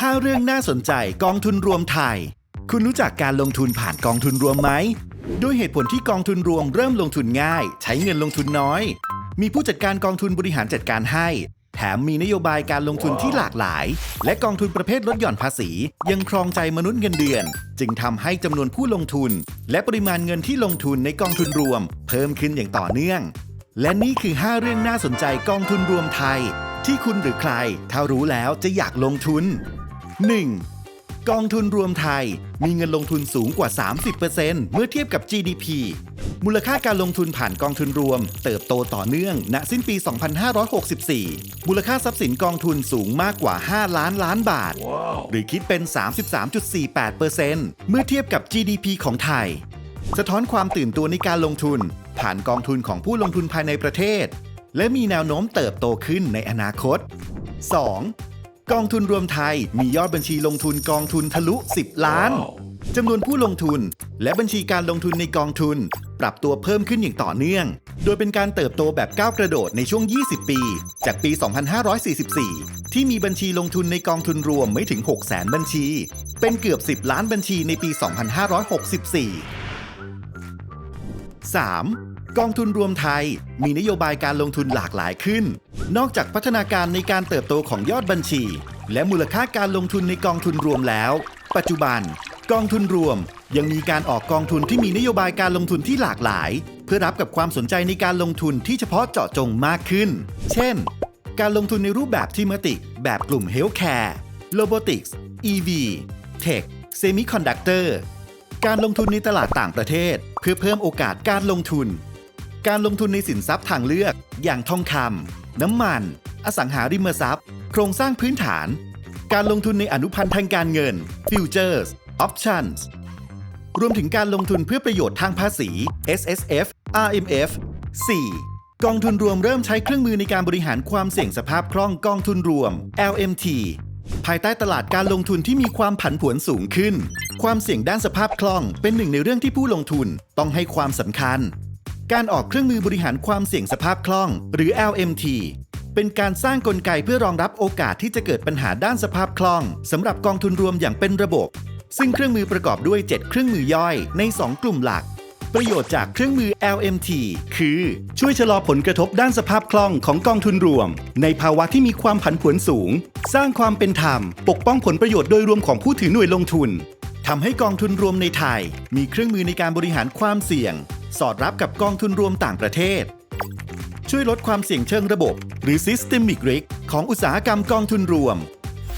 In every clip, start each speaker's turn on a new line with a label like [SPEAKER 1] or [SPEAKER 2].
[SPEAKER 1] 5 เรื่องน่าสนใจกองทุนรวมไทย คุณรู้จักการลงทุนผ่านกองทุนรวมไหม ด้วยเหตุผลที่กองทุนรวมเริ่มลงทุนง่าย ใช้เงินลงทุนน้อย มีผู้จัดการกองทุนบริหารจัดการให้ แถมมีนโยบายการลงทุนที่หลากหลาย และกองทุนประเภทลดหย่อนภาษี ยังครองใจมนุษย์เงินเดือน จึงทำให้จำนวนผู้ลงทุน และปริมาณเงินที่ลงทุนในกองทุนรวม เพิ่มขึ้นอย่างต่อเนื่อง และนี่คือ 5 เรื่องน่าสนใจกองทุนรวมไทย ที่คุณหรือใคร ถ้ารู้แล้วจะอยากลงทุน 1. กองทุนรวมไทยมีเงินลงทุนสูงกว่า 30%เมื่อเทียบกับ GDP มูลค่าการลงทุนผ่านกองทุนรวม เติบโตต่อเนื่อง ณ สิ้นปี 2564 มูลค่าทรัพย์สินกองทุนสูงมากกว่า 5 ล้านล้านบาทหรือคิดเป็น 33.48%เมื่อเทียบกับ GDP ของไทย สะท้อนความตื่นตัวในการลงทุน ผ่านกองทุนของผู้ลงทุนภายในประเทศ และมีแนวโน้มเติบโตขึ้นในอนาคต 2. กองทุนรวมไทยมียอดบัญชีลงทุนกองทุนทะลุ 10 ล้าน จำนวนผู้ลงทุน และบัญชีการลงทุนในกองทุน ปรับตัวเพิ่มขึ้นอย่างต่อเนื่อง โดยเป็นการเติบโตแบบก้าวกระโดดในช่วง 20 ปี จากปี 2544 ที่มีบัญชีลงทุนในกองทุนรวมไม่ถึง 6 0 0 0 0 0บัญชี เป็นเกือบ 10 ล้านบัญชีในปี 2564 3. กองทุนรวมไทย มีนโยบายการลงทุนหลากหลายขึ้น นอกจากพัฒนาการในการเติบโตของยอดบัญชี และมูลค่าการลงทุนในกองทุนรวมแล้ว ปัจจุบัน กองทุนรวมยังมีการออกกองทุนที่มีนโยบายการลงทุนที่หลากหลาย เพื่อรับกับความสนใจในการลงทุนที่เฉพาะเจาะจงมากขึ้น เช่น การลงทุนในรูปแบบทีมติก แบบกลุ่มเฮลท์แคร์โลบอติกส์ EV Tech Semiconductor การลงทุนในตลาดต่างประเทศ เพื่อเพิ่มโอกาสการลงทุน การลงทุนในสินทรัพย์ทางเลือก อย่างทองคำน้ำมัน อสังหาริมทรัพย์ โครงสร้างพื้นฐาน การลงทุนในอนุพันธ์ทางการเงิน Futures Options รวมถึงการลงทุนเพื่อประโยชน์ทางภาษี S S F R M F 4. กองทุนรวมเริ่มใช้เครื่องมือในการบริหารความเสี่ยงสภาพคล่องกองทุนรวม L M T ภายใต้ตลาดการลงทุนที่มีความผันผวนสูงขึ้น ความเสี่ยงด้านสภาพคล่องเป็นหนึ่งในเรื่องที่ผู้ลงทุนต้องให้ความสำคัญ การออกเครื่องมือบริหารความเสี่ยงสภาพคล่อง หรือ LMT เป็นการสร้างกลไกเพื่อรองรับโอกาสที่จะเกิดปัญหาด้านสภาพคล่องสำหรับกองทุนรวมอย่างเป็นระบบ ซึ่งเครื่องมือประกอบด้วย 7 เครื่องมือย่อยใน 2 กลุ่มหลัก ประโยชน์จากเครื่องมือ LMT คือ ช่วยชะลอผลกระทบด้านสภาพคล่องของกองทุนรวม ในภาวะที่มีความผันผวนสูง สร้างความเป็นธรรม ปกป้องผลประโยชน์โดยรวมของผู้ถือหน่วยลงทุนทำให้กองทุนรวมในไทย มีเครื่องมือในการบริหารความเสี่ยง สอดรับกับกองทุนรวมต่างประเทศ ช่วยลดความเสี่ยงเชิงระบบ หรือ Systemic Risk ของอุตสาหกรรมกองทุนรวม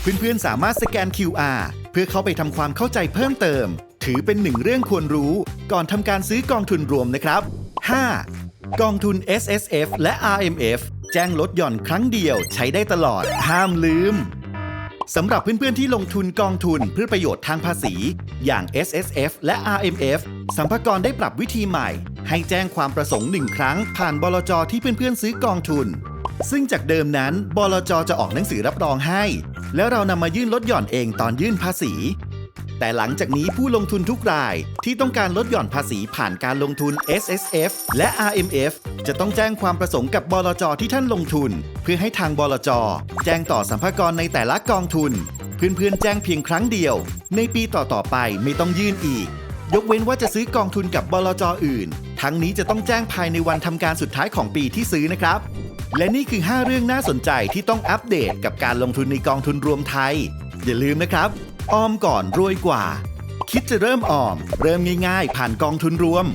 [SPEAKER 1] เพื่อนๆ สามารถสแกน QR เพื่อเข้าไปทำความเข้าใจเพิ่มเติม ถือเป็นหนึ่งเรื่องควรรู้ก่อนทำการซื้อกองทุนรวมนะครับ 5. กองทุน S S F และ R M F แจ้งลดหย่อนครั้งเดียวใช้ได้ตลอด ห้ามลืม สำหรับเพื่อนๆที่ลงทุนกองทุนเพื่อประโยชน์ทางภาษี อย่าง S S F และ R M F สัมภากรได้ปรับวิธีใหม่ ให้แจ้งความประสงค์หนึ่งครั้ง ผ่านบลจที่เพื่อนๆซื้อกองทุน ซึ่งจากเดิมนั้นบลจจะออกหนังสือรับรองให้ แล้วเรานำมายื่นลดหย่อนเองตอนยื่นภาษี แต่หลังจากนี้ผู้ลงทุนทุกรายที่ต้องการลดหย่อนภาษีผ่านการลงทุน S S F และ R M F จะต้องแจ้งความประสงค์กับบลจที่ท่านลงทุน เพื่อให้ทางบลจแจ้งต่อสัมภากรในแต่ละกองทุน เพื่อนๆแจ้งเพียงครั้งเดียว ในปีต่อๆไปไม่ต้องยื่นอีก ยกเว้นว่าจะซื้อกองทุนกับบลจอื่น ทั้งนี้จะต้องแจ้งภายในวันทำการสุดท้ายของปีที่ซื้อนะครับและนี่คือ 5 เรื่องน่าสนใจที่ต้องอัปเดตกับการลงทุนในกองทุนรวมไทย อย่าลืมนะครับ ออมก่อนรวยกว่า คิดจะเริ่มออม เริ่มง่ายๆ ผ่านกองทุนรวม